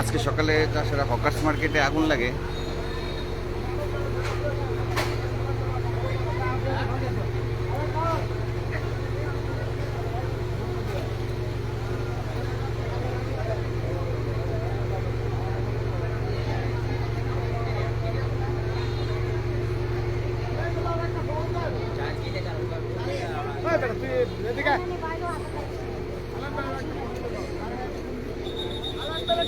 আজকে সকালে তাছাড়া হকার্স মার্কেটে আগুন লাগে। তারা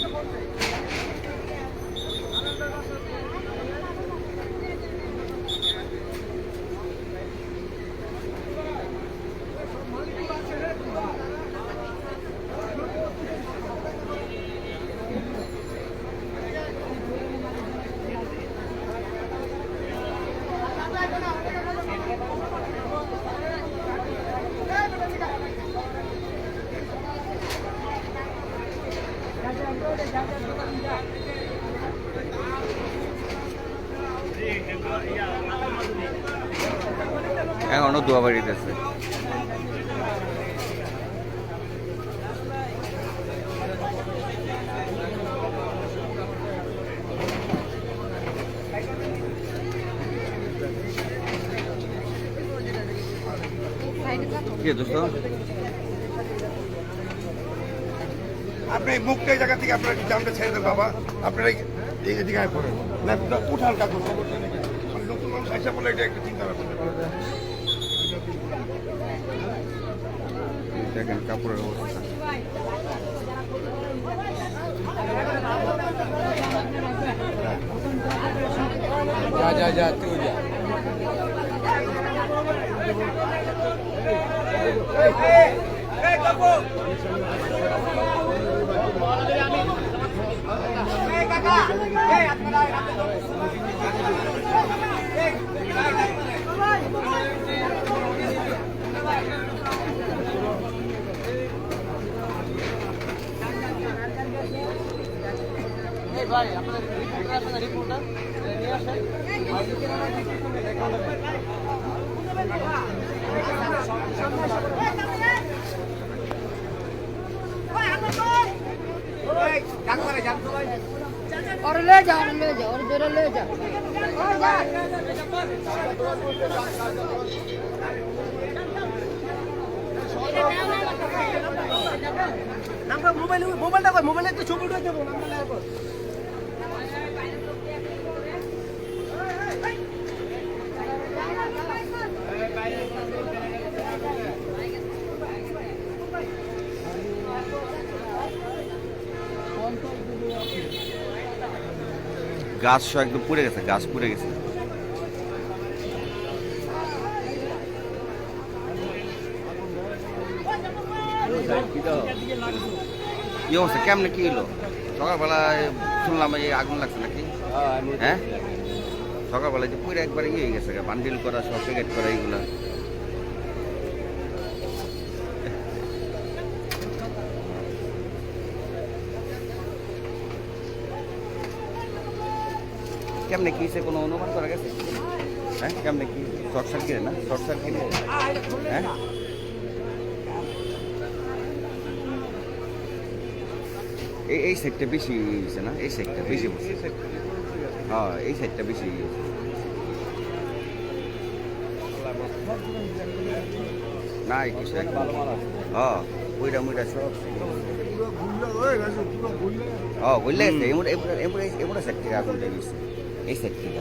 এখনও দোয়া বাড়িতেছে। কি দোস্ত? আপনি মুখটা এই জায়গা থেকে আপনার জামটা ছেড়ে দেন বাবা। আপনারা এই- আয় পড়েন। না কাগজ খবরটা মানে নতুন মানুষ আইসা বলে এটা একটা চিন্তা ভাবনা দেখেন কাপড়ের অবস্থা। যা যা যা তুই যা। ভাই আপনাদের আপনাদের রিপোর্টটা নিয়ে আসেন। ডাক্তারে জানতো ভাই और ले जा और ले जा और जरा ले जा और जा নামটা মোবাইল মোবাইলটা কই মোবাইলে একটু ছবি উঠে দেবো নামটা গাছ সব একদম পুড়ে গেছে, গাছ পুড়ে গেছে। কি অবস্থা? কেমনে কি হলো সকালবেলায় শুনলাম এই আগুন লাগছে নাকি? হ্যাঁ? সকালবেলায় যে পুরো একবার ইয়ে হয়ে গেছে বান্ডিল করা, সব প্যাকেট করা, এইগুলা। কেমনে কি হয়েছে কোনো অনুমান করা গেছে? হ্যাঁ কেমনে কি? শর্ট সার্কিটে না? শর্ট সার্কিটে হ্যাঁ? এই এই সাইডটা বেশি হয়েছে না? এই সাইডটা বেশি বসে। হ্যাঁ এই সাইডটা বেশি হয়েছে। না এই কিছু হ্যাঁ ওইটা মুইটা সব। হ্যাঁ বুঝলে এমন এমন এমন সাইড থেকে আগুন এই সাইড থেকে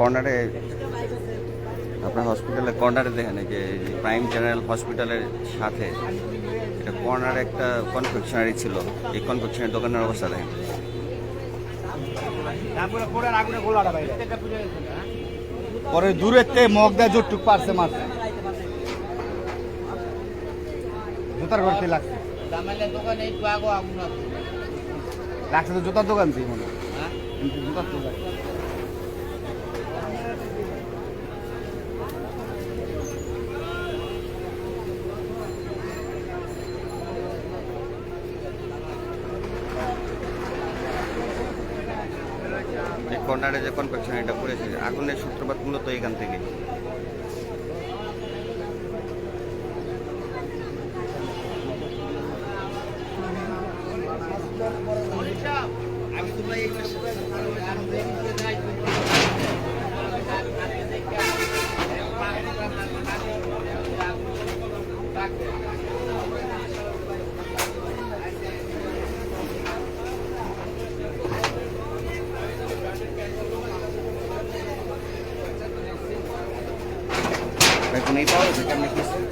কর্নারে আপনার হসপিটালের কর্নারে দেখেন যে প্রাইম জেনারেল হসপিটালের সাথে এটা কর্নারে একটা কনফেকশনারি ছিল। এই কনফেকশনারি দোকানের অবস্থা দেখেন। পরে দূরের তে মগ দেয় জোরটুক পারছে মারছে। জুতার ঘরতে লাগছে। লাগছে তো জুতার দোকান থেকে মনে হয়। কিন্তু জুতার দোকান। কর্নারে যে কনফেকশন এটা করেছে আগুনের সূত্রপাত মূলত এখান থেকে। এখন এই পাওয়া গেছে কেমন কি